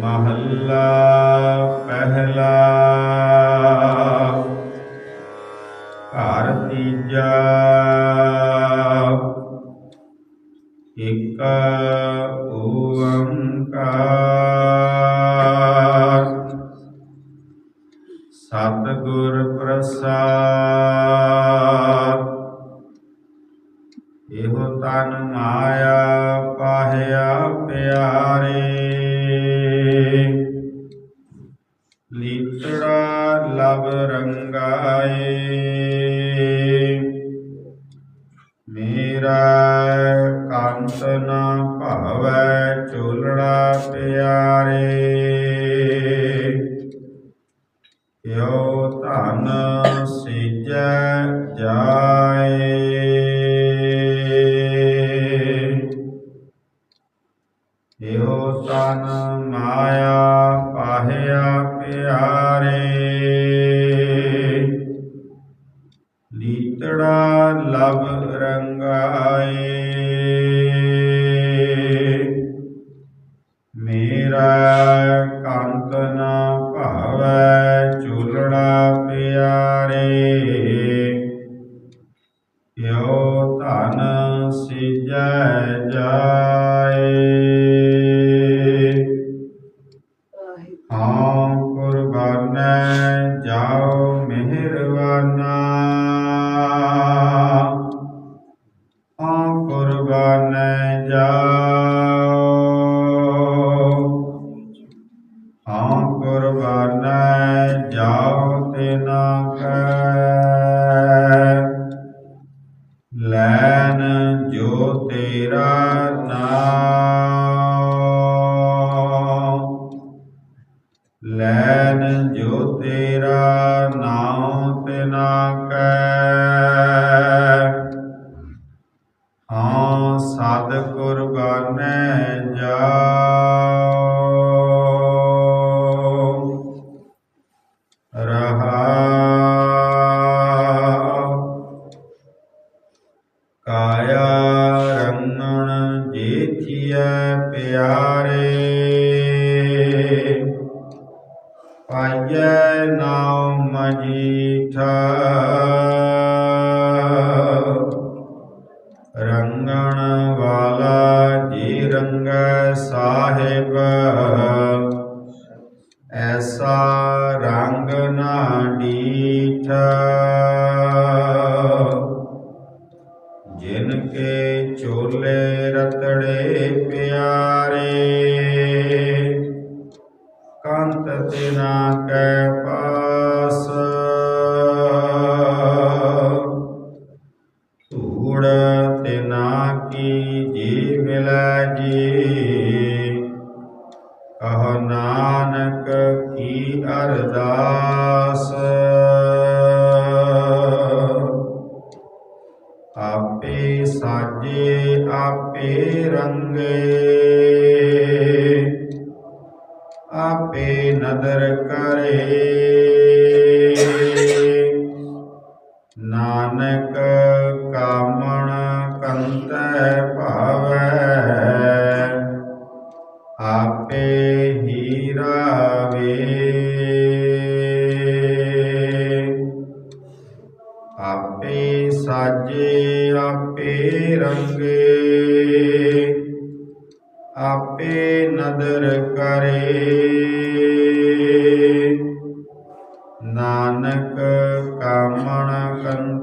ਮਹੱਲਾ ਪਹਿਲਾ। ਘਰ ਤੀਜਾ। ਇੱਕ ਓੰਕਾਰ। ਸਤਿਗੁਰ ਪ੍ਰਸਾਦ। ਇਹੋ ਤਨ ਮਾਇਆ। ਪਿਆਰੇ। ਲੀਤੜਾ ਲਬ ਰੰਗਾਏ। ਮੇਰਾ ਕੰਤ ਨਾ ਭਾਵੈ ਚੋਲੜਾ ਪਿਆਰੇ। ਯੋ ਧਨ ਸਿਜੈ ਤਨ ਮਾਇਆ ਪਾਹਿਆ ਪਿਆਰੇ। ਲੀਤੜਾ ਲਬ ਰੰਗਾਏ। ਮੇਰਾ ਕੁਰਬਾਨੈ ਜਾਓ ਤੇ ਨਾ ਕੈ। ਲੈਨ ਜੋ ਤੇਰਾ ਨਾਮ ਲੈਨ ਜੋ ਤੇਰਾ ਨਾਮ ਤੇ ਨਾ ਕੈ। ਹਾਂ ਸਦ ਕੁਰਬਾਨੈ ਜਾ ਜੈ ਨਾਮ ਮਜੀਠਾ। ਰੰਗਣ ਵਾਲਾ ਜੀ ਰੰਗ ਸਾਹਿਬ, ਐਸਾ ਰੰਗ ਨਾ ਡੀਠਾ। ਜਿਨ ਕੇ ਚੋਲੇ ਰਤੜੇ ਸਾਜੇ ਆਪੇ ਰੰਗੇ। ਆਪੇ ਨਦਰ ਕਰੇ। ਨਾਨਕ ਕਾਮਣ ਕੰਤੈ ਆਪੇ ਨਦਰ ਕਰੇ। ਨਾਨਕ ਕਾਮਣ ਕੰਤੈ